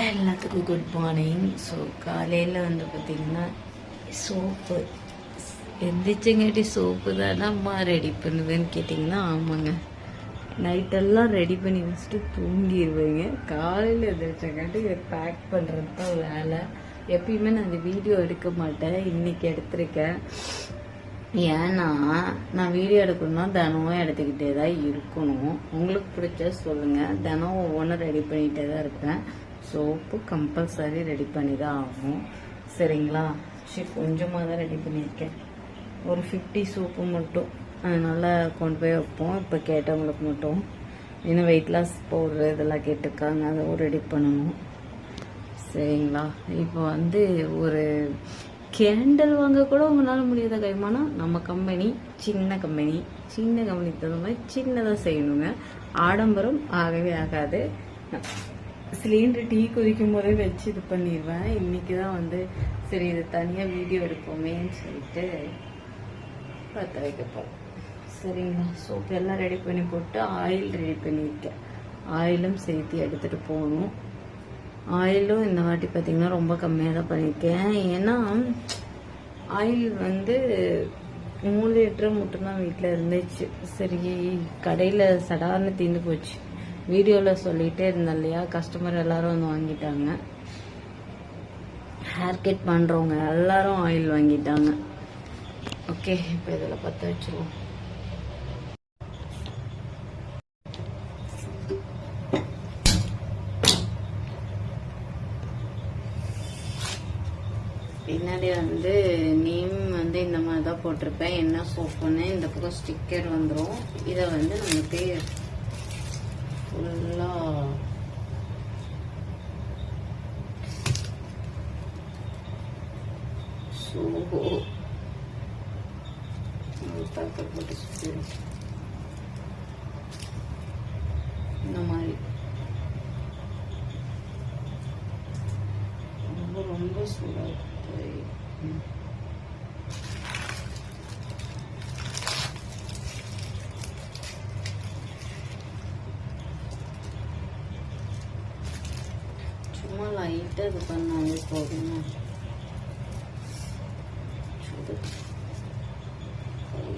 எல்லாத்துக்கும் good morning so காலையில் வந்து பார்த்திங்கன்னா சோப்பு எந்திரிச்சங்காட்டி சோப்பு தானம்மா ரெடி பண்ணுவேன்னு கேட்டிங்கன்னா ஆமாங்க. நைட்டெல்லாம் ரெடி பண்ணி வச்சுட்டு தூங்கிடுவேங்க காலையில் எந்திரிச்சங்காட்டி பேக் பண்ணுறது தான் வேலை. எப்பயுமே நான் அந்த வீடியோ எடுக்க மாட்டேன். இன்றைக்கி எடுத்திருக்கேன். ஏன்னா நான் வீடியோ எடுக்கணும்னா தினமும் எடுத்துக்கிட்டே தான் இருக்கணும். உங்களுக்கு பிடிச்ச சொல்லுங்கள் தினம் ஒவ்வொன்றும் ரெடி பண்ணிகிட்டே தான் இருப்பேன். சோப்பு கம்பல்சரி ரெடி பண்ணி தான் ஆகும் சரிங்களா? சரி கொஞ்சமாக தான் ரெடி பண்ணியிருக்கேன். ஒரு ஃபிஃப்டி சோப்பு மட்டும். அதனால் கொண்டு போய் வைப்போம். இப்போ கேட்டவங்களுக்கு மட்டும். இன்னும் வெயிட் லாஸ் பவுடர் இதெல்லாம் கேட்டிருக்காங்க. அதை ரெடி பண்ணணும். சரிங்களா? இப்போ வந்து ஒரு கேண்டில் வாங்க கூட உங்களால் முடியாத கைமானா நம்ம கம்பெனி சின்ன கம்பெனி சின்ன கம்பெனிக்கு தகுந்த மாதிரி சின்னதாக செய்யணுங்க. ஆடம்பரம் ஆகவே ஆகாது. சிலிண்டர் டீ கொதிக்கும் போதே வச்சு இது பண்ணிடுவேன். இன்னைக்கு தான் வந்து சரி இது தனியாக வீடியோ எடுப்போமேன்னு சொல்லிட்டு பற்ற வைக்க போகிறேன் சரிங்களா? சோப் எல்லாம் ரெடி பண்ணி போட்டு ஆயில் ரெடி பண்ணியிருக்கேன். ஆயிலும் சேர்த்து எடுத்துகிட்டு போகணும். ஆயிலும் இந்த வாட்டி பார்த்தீங்கன்னா ரொம்ப கம்மியாக தான் பண்ணியிருக்கேன். ஏன்னா ஆயில் வந்து மூணு லிட்டர் மட்டும்தான் வீட்டில் இருந்துச்சு. சரி கடையில் சடார்னு தீர்ந்து போச்சு. வீடியோவில் சொல்லிகிட்டே இருந்தேன் இல்லையா? கஸ்டமர் எல்லாரும் வந்து வாங்கிட்டாங்க. ஹேர் கட் பண்ணுறவங்க எல்லாரும் ஆயில் வாங்கிட்டாங்க. ஓகே இப்போ இதில் பற்ற வச்சுருவோம். பின்னாடி வந்து நேம் வந்து இந்த மாதிரி தான் போட்டிருப்பேன். என்ன சோப்புன்னு இந்த பக்கம் ஸ்டிக்கர் வந்துடும் இதை வந்து நமக்கு ஃபுல்லாக ஸோ பேப்பர் போட்டு சுற்றிடும் இந்த மாதிரி ரொம்ப ரொம்ப சூடாக இருக்கு சும்மா லைட்டாக இது பண்ணாலே போதுங்க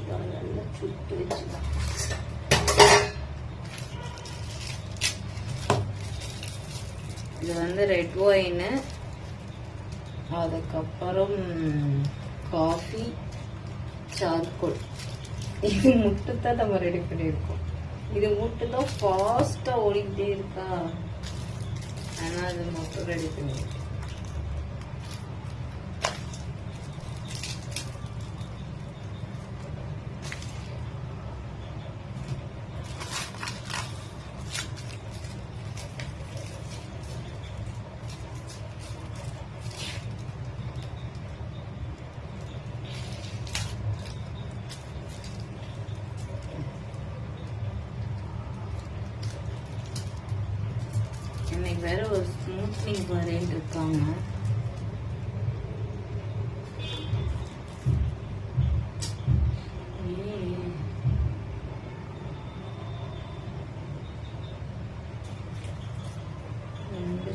கை நல்லா சுட்டு வச்சுக்கலாம் இது வந்து ரெட் ஒயின் அதுக்கப்புறம் காஃபி சார்கோல் இது மட்டும் தான் நம்ம ரெடி பண்ணியிருக்கோம். இது மட்டும் தான் ஃபாஸ்ட்டாக ஓடிக்கிட்டே இருக்கா? ஆனால் அது மட்டும் ரெடி பண்ணியிருக்கோம் இன்னைக்கு வேற ஒரு ஸ்மூத்னிங் வரேன் இருக்காங்க ஏய். ரெண்டு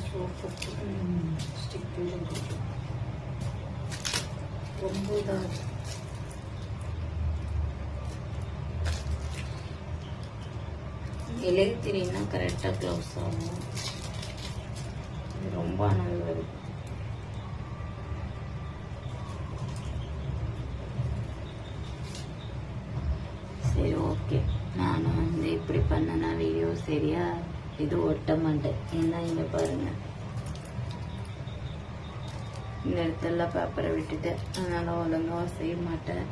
ரொம்ப இதாக இருக்கு. எலக்ட்ரினா கரெக்டாக க்ளோஸ் ஆகும் ரொம்ப நல்லது சரி ஓகே நானும் வந்து இப்படி பண்ணனா. வீடியோ சரியா இது ஒட்ட மாட்டேன். ஏன்னா இங்க பாருங்க. இந்த இடத்துல பேப்பரை விட்டுட்டேன். அதனால ஒழுங்காக செய்ய மாட்டேன்.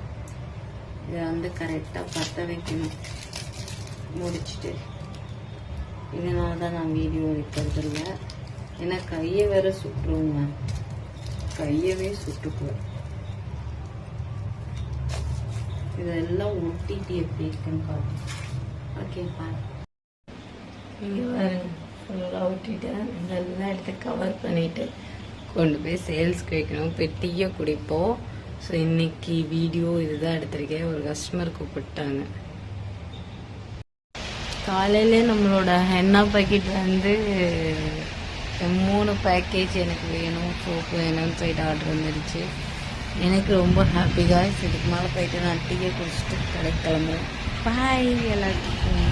இதை வந்து கரெக்டாக பற்ற வைக்கணும். முடிச்சுட்டு. இதனால தான் நான் வீடியோ வைக்கிறது இல்லை ஏன்னா கையை வேற சுட்டுருங்க கையவே சுட்டுக்குவேன். இதெல்லாம் ஒட்டிட்டு எப்படி இருக்குன்னு பாருங்க. ஓகே பாரு இங்கே பாருங்க. ஃபுல்லாக ஒட்டிட்டேன் இதெல்லாம் எடுத்து கவர் பண்ணிட்டு கொண்டு போய் சேல்ஸ்க்கு வைக்கணும். பெட்டியை குடிப்போம். ஸோ இன்னைக்கு வீடியோ இதுதான் எடுத்திருக்கேன். ஒரு கஸ்டமர் கூப்பிட்டாங்க. காலையிலே நம்மளோட ஹென்னா பாக்கெட் வந்து மூணு பேக்கேஜ் எனக்கு வேணும். சோப்பு வேணும்னு சொல்லிட்டு ஆர்டர் வந்துடுச்சு எனக்கு ரொம்ப ஹாப்பி காய்ஸ் இதுக்கு மேலே போயிட்டு நான் டீயை குடிச்சிட்டு கடைக்கு கிளம்புறேன். பாய் எல்லாத்துக்கும்